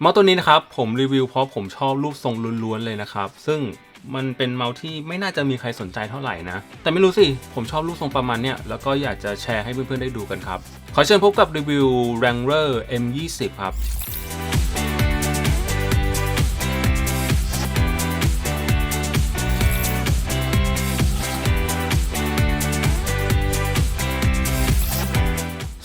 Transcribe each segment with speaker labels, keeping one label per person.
Speaker 1: เมาส์ตัวนี้นะครับผมรีวิวเพราะผมชอบรูปทรงล้วนๆเลยนะครับ ซึ่งมันเป็นเมาส์ที่ไม่น่าจะมีใครสนใจเท่าไหร่นะ แต่ไม่รู้สิ ผมชอบรูปทรงประมาณเนี้ยแล้วก็อยากจะแชร์ให้เพื่อนๆได้ดูกันครับ ขอเชิญพบกับรีวิว Wrangler M20 ครับ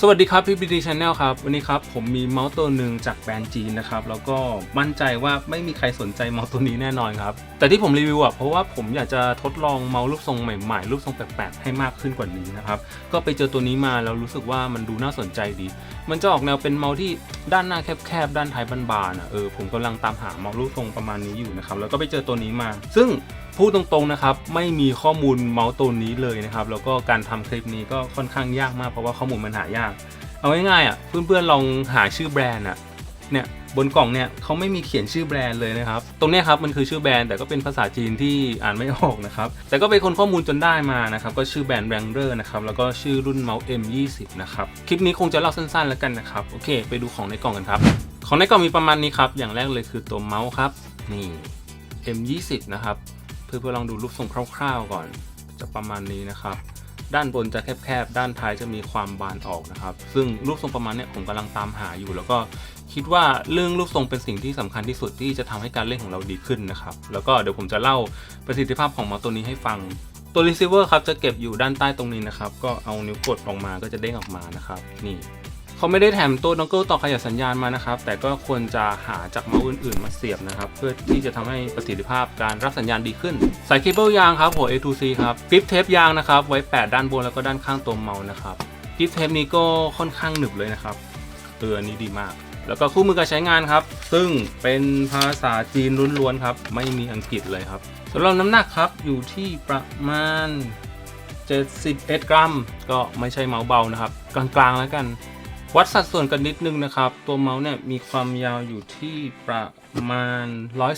Speaker 1: สวัสดีครับพี่บีดีชาแนลครับวันนี้ครับผมมีเมาส์ตัวหนึ่งจากแบรนด์จีนนะครับแล้วก็มั่นใจว่าไม่มีใครสนใจเมาส์ตัวนี้แน่นอนครับแต่ที่ผมรีวิวอะเพราะว่าผมอยากจะทดลองเมาส์รูปทรงใหม่ๆ รูปทรงแปลกๆให้มากขึ้นกว่านี้นะครับก็ไปเจอตัวนี้มาแล้วรู้สึกว่ามันดูน่าสนใจดี มันจะออกแนวเป็นเมาส์ที่ด้านหน้าแคบๆด้านท้ายบานๆอะเออผมกำลังตามหาเมาส์รูปทรงประมาณนี้อยู่นะครับแล้วก็ไปเจอตัวนี้มา ซึ่ง พูดตรงๆนะครับไม่มีข้อมูลเมาส์ตัวนี้เลยนะครับแล้วก็การทำคลิปนี้ก็ค่อนข้างยากมากเพราะว่าข้อมูลมันหายาก เอาง่ายๆอะเพื่อนๆลองหาชื่อแบรนด์อะเนี่ยบนกล่องเนี่ยเขาไม่มีเขียนชื่อแบรนด์เลยนะครับ ตรงนี้ครับมันคือชื่อแบรนด์แต่ก็เป็นภาษาจีนที่อ่านไม่ออกนะครับ แต่ก็ไปคนข้อมูลจนได้มานะครับ ก็ชื่อแบรนด์ Wrangler นะครับ แล้วก็ชื่อรุ่นเมาส์ M20 นะครับ คลิปนี้คงจะเล่าสั้นๆแล้วกันนะครับ โอเค ไปดูของในกล่องกันครับ ของในกล่องมีประมาณนี้ครับ อย่างแรกเลยคือตัวเมาส์ครับ นี่ M20 นะครับ เพื่อลองดูรูปทรงคร่าวๆก่อน จะประมาณนี้นะครับ ด้านบนจะแคบๆ ด้านท้ายจะมีความบานออกนะครับ ซึ่งรูปทรงประมาณนี้ผมกำลังตามหาอยู่ แล้วก็คิดว่าเรื่องรูปทรงเป็นสิ่งที่สำคัญที่สุดที่จะทำให้การเล่นของเราดีขึ้นนะครับ แล้วก็เดี๋ยวผมจะเล่าประสิทธิภาพของมาตัวนี้ให้ฟังตัว receiver ครับจะเก็บอยู่ด้านใต้ตรงนี้นะครับ ก็เอานิ้วกดออกมาก็จะเด้งออกมานะครับ นี่ เขาไม่ได้แถมตัวดองเกิลต่อขยายสัญญาณมานะครับ แต่ก็ควรจะหาจากเมาส์อื่นๆ มาเสียบนะครับ เพื่อที่จะทำให้ประสิทธิภาพการรับสัญญาณดีขึ้น สายเคเบิลยางครับหัว A to C ครับกริปเทปยางนะครับ ไว้แปะด้านบนแล้วก็ด้านข้างตัวเมาส์นะครับกริปเทปนี้ก็ค่อนข้างหนึบเลยนะครับเอออันนี้ดีมาก แล้วก็คู่มือการใช้งานครับ ซึ่งเป็นภาษาจีนล้วนๆครับ ไม่มีอังกฤษเลยครับสำหรับน้ำหนักครับอยู่ที่ประมาณ71กรัม ก็ไม่ใช่เมาส์เบานะครับ กลางๆแล้วกัน วัดสัดส่วนกันนิดนึงนะครับ ตัวเมาส์เนี่ยมีความยาวอยู่ที่ประมาณ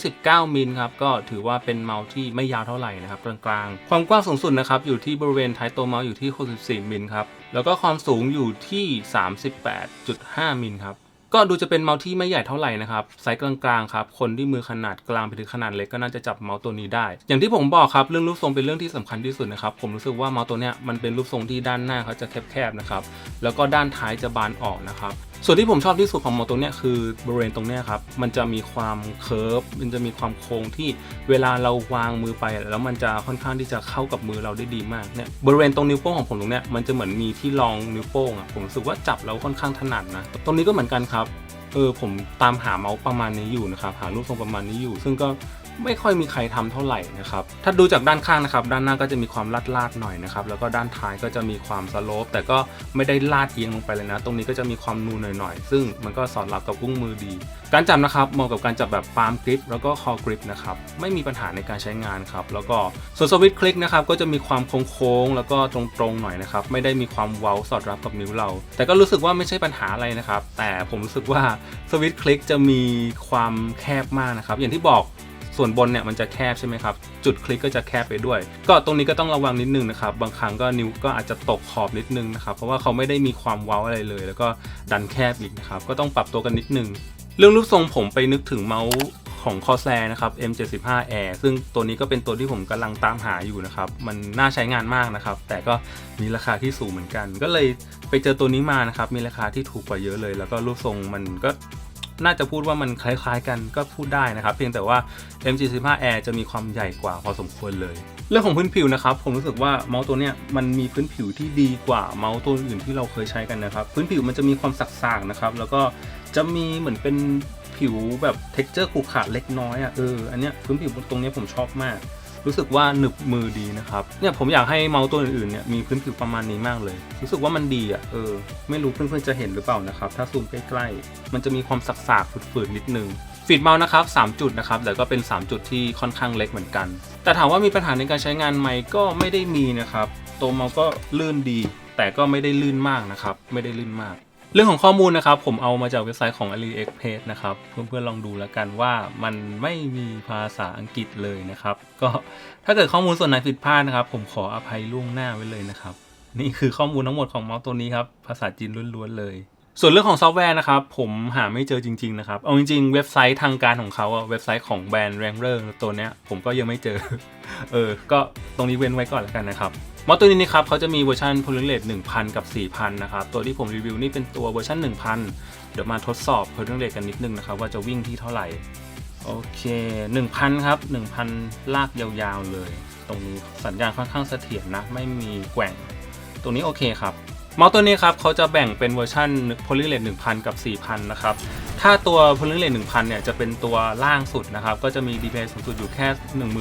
Speaker 1: 119 มิลครับ ก็ถือว่าเป็นเมาส์ที่ไม่ยาวเท่าไหร่นะครับกลางๆ ความกว้างสูงสุดนะครับอยู่ที่บริเวณท้ายตัวเมาส์อยู่ที่ 64 มิลครับ แล้วก็ความสูงอยู่ที่ 38.5 มิลครับ ก็ดูจะเป็นเมาส์ที่ไม่ใหญ่เท่าไหร่นะครับไซส์กลางๆครับคนที่มือขนาดกลางไปถึงขนาดเล็กก็น่าจะจับเมาส์ตัวนี้ได้ อย่างที่ผมบอกครับเรื่องรูปทรงเป็นเรื่องที่สำคัญที่สุดนะครับผมรู้สึกว่าเมาส์ตัวเนี้ยมันเป็นรูปทรงที่ด้านหน้าเขาจะแคบๆนะครับแล้วก็ด้านท้ายจะบานออกนะครับ ส่วนที่ผมชอบที่สุดของมาส์ตัวเนี้ยคือบริเวณตรงเนี้ยครับ มันจะมีความเคิร์ฟมันจะมีความโค้งที่เวลาเราวางมือไปแล้วมันจะค่อนข้างที่จะเข้ากับมือเราได้ดีมากเนี่ยบริเวณตรงนิ้วโป้งของผมตรงเนี้ยมันจะเหมือนมีที่รองนิ้วโป้งอะผมรู้สึกว่าจับแล้วค่อนข้างถนัดนะ ตรงนี้ก็เหมือนกันครับเออผมตามหาเมาส์ประมาณนี้อยู่นะครับหารูปทรงประมาณนี้อยู่ ซึ่งก็ ไม่ค่อยมีใครทำเท่าไหร่นะครับ ถ้าดูจากด้านข้างนะครับ ด้านหน้าก็จะมีความลาดลาดหน่อยนะครับ แล้วก็ด้านท้ายก็จะมีความสโลป แต่ก็ไม่ได้ลาดเอียงลงไปเลยนะ ตรงนี้ก็จะมีความนูนหน่อยๆ ซึ่งมันก็สอดรับกับกุ้งมือดี การจับนะครับเหมาะกับการจับแบบปาล์มกริปแล้วก็คอกริปนะครับ ไม่มีปัญหาในการใช้งานครับ แล้วก็ส่วนสวิตช์คลิกนะครับ ก็จะมีความโค้งๆ แล้วก็ตรงๆ หน่อยนะครับ ไม่ได้มีความเว้าสอดรับกับนิ้วเรา แต่ก็รู้สึกว่าไม่ใช่ปัญหาอะไรนะครับ แต่ผมรู้สึกว่าสวิตช์คลิกจะมีความแคบมากนะครับ อย่างที่บอก ส่วนบนเนี่ยมันจะแคบใช่ไหมครับ จุดคลิกก็จะแคบไปด้วย ก็ตรงนี้ก็ต้องระวังนิดนึงนะครับ บางครั้งก็นิ้วก็อาจจะตกขอบนิดนึงนะครับ เพราะว่าเขาไม่ได้มีความเว้าอะไรเลย แล้วก็ดันแคบอีกนะครับ ก็ต้องปรับตัวกันนิดนึง เรื่องรูปทรงผมไปนึกถึงเมาส์ของ Corsair นะครับ M75 Air ซึ่งตัวนี้ก็เป็นตัวที่ผมกำลังตามหาอยู่นะครับ มันน่าใช้งานมากนะครับ แต่ก็มีราคาที่สูงเหมือนกัน ก็เลยไปเจอตัวนี้มานะครับ มีราคาที่ถูกกว่าเยอะเลย แล้วก็รูปทรงมันก็ น่าจะพูดว่ามันคล้ายๆกันก็พูดได้นะครับ เพียงแต่ว่า MG15 Air จะมีความใหญ่กว่าพอสมควรเลย เรื่องของพื้นผิวนะครับ ผมรู้สึกว่าเมาส์ตัวเนี้ยมันมีพื้นผิวที่ดีกว่าเมาส์ตัวอื่นที่เราเคยใช้กันนะครับ พื้นผิวมันจะมีความสักๆนะครับ แล้วก็จะมีเหมือนเป็นผิวแบบ t e x t อร์ขรุขระเล็กน้อยอะเอออันเนี้ยพื้นผิวตรงนี้ผมชอบมาก รู้สึกว่าหนึบมือดีนะครับเนี่ยผมอยากให้เมาส์ตัวอื่นๆเนี่ยมีพื้นผิวประมาณนี้มากเลย รู้สึกว่ามันดีอะเออไม่รู้เพื่อนๆจะเห็นหรือเปล่านะครับถ้าซูมใกล้ๆ มันจะมีความสักๆฝืดๆนิดนึงฟีดเมาส์นะครับ3จุดนะครับแต่ก็เป็น 3 จุดที่ค่อนข้างเล็กเหมือนกัน แต่ถามว่ามีปัญหาในการใช้งานไหมก็ไม่ได้มีนะครับตัวเมาส์ก็ลื่นดี แต่ก็ไม่ได้ลื่นมากนะครับไม่ได้ลื่นมาก เรื่องของข้อมูลนะครับ ผมเอามาจากเว็บไซต์ของ AliExpress นะครับ เพื่อนๆลองดูแล้วกันว่ามันไม่มีภาษาอังกฤษเลยนะครับ ก็ถ้าเกิดข้อมูลส่วนไหนผิดพลาดนะครับ ผมขออภัยล่วงหน้าไว้เลยนะครับ นี่คือข้อมูลทั้งหมดของเมาส์ตัวนี้ครับ ภาษาจีนล้วนๆเลย ส่วนเรื่องของซอฟต์แวร์นะครับ ผมหาไม่เจอจริง ๆ นะครับ เอาจริงๆ เว็บไซต์ทางการของเขาอะเว็บไซต์ของแบรนด์ Wrangler ตัวเนี้ยผมก็ยังไม่เจอ เออ ก็ตรงนี้เว้นไว้ก่อนแล้วกันนะครับ มอตัวนี้นะครับเขาจะมีเวอร์ชัน p o l y r a t e1,000 กับ 4,000 นะครับ ตัวที่ผมรีวิวนี่เป็นตัวเวอร์ชัน1,000 เดี๋ยวมาทดสอบ p o l y r a t e กันนิดนึงนะครับ ว่าจะวิ่งที่เท่าไหร่ โอเค 1,000 ครับ 1,000 ลากยาวๆเลย ตรงนี้สัญญาณค่อนข้างเสถียรนะไม่มีแกว่ง ตรงนี้โอเคครับเมาส์ตัวนี้ครับเขาจะแบ่งเป็นเวอร์ชัน p o l y r a t e1,000 กับ 4,000 นะครับถ้าตัว p o l y r a t e 1,000 เนี่ย จะเป็นตัวล่างสุดนะครับ ก็จะมี DPI สูงสุดอยู่แค่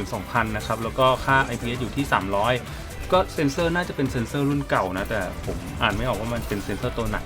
Speaker 1: 12,000 นะครับ แล้วก็ค่า IPS อยู่ที่ 300 ก็เซนเซอร์น่าจะเป็นเซนเซอร์รุ่นเก่านะ แต่ผมอ่านไม่ออกว่ามันเป็นเซนเซอร์ตัวไหน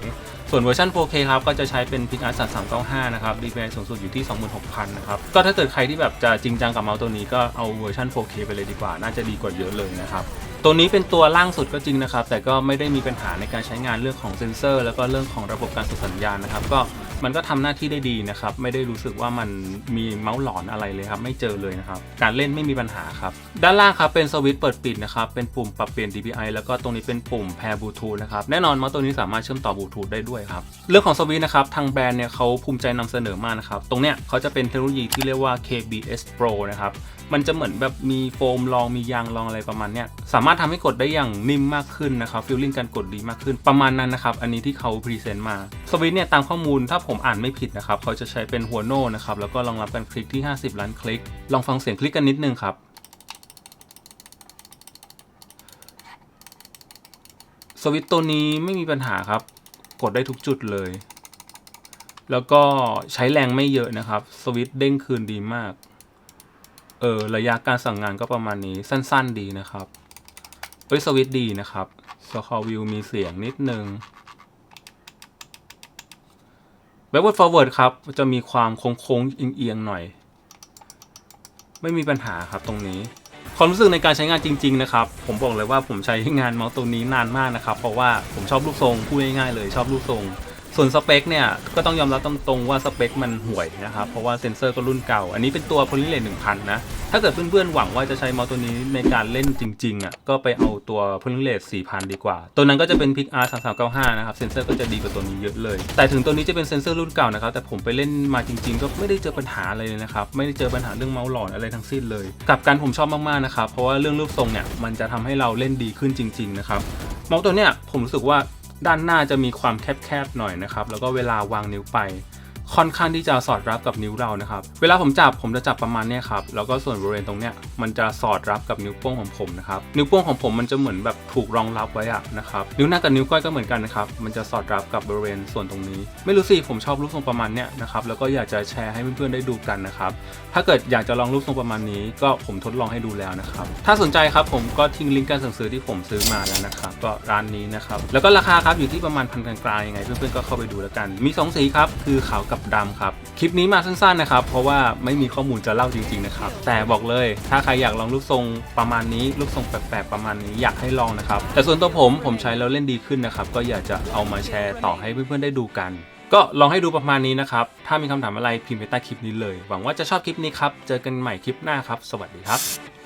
Speaker 1: ส่วนเวอร์ชัน 4K ครับก็จะใช้เป็น PixArt 395 นะครับ DPI สูงสุดอยู่ที่ 26,000 นะครับ ก็ถ้าเกิดใครที่แบบจะจริงจังกับเมาส์ตัวนี้ก็เอาเวอร์ชัน 4K ไปเลยดีกว่า น่าจะดีกว่าเยอะเลยนะครับตัวนี้เป็นตัวล่างสุดก็จริงนะครับ แต่ก็ไม่ได้มีปัญหาในการใช้งานเรื่องของเซนเซอร์ แล้วก็เรื่องของระบบการส่งสัญญาณนะครับ ก็ มันก็ทำหน้าที่ได้ดีนะครับ ไม่ได้รู้สึกว่ามันมีเมาส์หลอนอะไรเลยครับ ไม่เจอเลยนะครับ การเล่นไม่มีปัญหาครับ ด้านล่างครับเป็นสวิตช์เปิดปิดนะครับ เป็นปุ่มปรับเปลี่ยน DPI แล้วก็ตรงนี้เป็นปุ่มแพร์บลูทูธนะครับ แน่นอนเมาส์ตัวนี้สามารถเชื่อมต่อบลูทูธได้ด้วยครับ เรื่องของสวิตช์นะครับ ทางแบรนด์เนี่ยเขาภูมิใจนำเสนอมากนะครับ ตรงเนี้ยเขาจะเป็นเทคโนโลยีที่เรียกว่า KBS Pro นะครับ มันจะเหมือนแบบมีโฟมรองมียางรองอะไรประมาณเนี้ยสามารถทำให้กดได้อย่างนิ่มมากขึ้นนะครับฟีลลิ่งการกดดีมากขึ้นประมาณนั้นนะครับอันนี้ที่เขาพรีเซนต์มาสวิตเนี่ยตามข้อมูลถ้าผมอ่านไม่ผิดนะครับเขาจะใช้เป็นหัวโน่นะครับแล้วก็รองรับการคลิกที่ 50 ล้านคลิก ลองฟังเสียงคลิกกันนิดนึงครับสวิตตัวนี้ไม่มีปัญหาครับ กดได้ทุกจุดเลย แล้วก็ใช้แรงไม่เยอะนะครับ สวิตเด้งคืนดีมาก เออระยะการสั่งงานก็ประมาณนี้สั้นๆดีนะครับเอ้ยสวิตดีนะครับสคอวิวมีเสียงนิดนึง backward forward ครับ จะมีความโค้งๆเอียงๆหน่อย ไม่มีปัญหาครับตรงนี้ ความรู้สึกในการใช้งานจริง ๆ นะครับ ผมบอกเลยว่าผมใช้งานเมาส์ตัวนี้นานมากนะครับ เพราะว่าผมชอบรูปทรงพูดง่ายๆเลยชอบรูปทรง ส่วนสเปคเนี่ยก็ต้องยอมรับตรงๆว่าสเปคมันห่วยนะครับ เพราะว่าเซนเซอร์ก็รุ่นเก่า อันนี้เป็นตัว p o l y r a t e 1000นนะ ถ้าเกิดเพื่อนๆหวังว่าจะใช้เมาส์ตัวนี้ในการเล่นจริงๆอะก็ไปเอาตัว p o l y r a t e 4000ดีกว่า ตัวนั้นก็จะเป็น PixArt 3395นะครับ เซนเซอร์ก็จะดีกว่าตัวนี้เยอะเลย แต่ถึงตัวนี้จะเป็นเซนเซอร์รุ่นเก่านะครับ แต่ผมไปเล่นมาจริง ๆ ก็ไม่ได้เจอปัญหาอะไรเลยนะครับ ไม่ได้เจอปัญหาเรื่องเมาส์หลอนอะไรทั้งสิ้นเลยกับกันผมชอบมากๆนะครับเพราะว่าเรื่องรูปทรงเนี่ยมันจะทำให้เราเล่นดีขึ้นจริง ๆ นะครับเมาส์ตัวเนี้ยผมรู้สึกว่า ด้านหน้าจะมีความแคบๆหน่อยนะครับ แล้วก็เวลาวางนิ้วไป ค่อนข้างที่จะสอดรับกับนิ้วเรานะครับ เวลาผมจับผมจะจับประมาณเนี้ยครับ แล้วก็ส่วนบริเวณตรงเนี้ยมันจะสอดรับกับนิ้วโป้งของผมนะครับ นิ้วโป้งของผมมันจะเหมือนแบบถูกรองรับไว้อะนะครับ นิ้วหน้ากับนิ้วก้อยก็เหมือนกันนะครับ มันจะสอดรับกับบริเวณส่วนตรงนี้ ไม่รู้สิ ผมชอบรูปทรงประมาณเนี้ยนะครับ แล้วก็อยากจะแชร์ให้เพื่อนๆได้ดูกันนะครับ ถ้าเกิดอยากจะลองรูปทรงประมาณนี้ ก็ผมทดลองให้ดูแล้วนะครับ ถ้าสนใจครับผมก็ทิ้งลิงก์การสั่งซื้อที่ผมซื้อมาแล้วนะครับ ก็ร้านนี้นะครับ แล้วก็ราคาครับอยู่ที่ประมาณพันกลางๆยังไง เพื่อนๆก็เข้าไปดูแล้วกัน มีสองสีครับ คือขาวกับดำครับ คลิปนี้มาสั้นๆนะครับ เพราะว่าไม่มีข้อมูลจะเล่าจริงๆนะครับ แต่บอกเลยถ้าใครอยากลองรูปทรงประมาณนี้รูปทรงแปลกๆประมาณนี้อยากให้ลองนะครับ แต่ส่วนตัวผมผมใช้แล้วเล่นดีขึ้นนะครับ ก็อยากจะเอามาแชร์ต่อให้เพื่อนๆได้ดูกันก็ลองให้ดูประมาณนี้นะครับ ถ้ามีคำถามอะไรพิมพ์ไปใต้คลิปนี้เลย หวังว่าจะชอบคลิปนี้ครับ เจอกันใหม่คลิปหน้าครับ สวัสดีครับ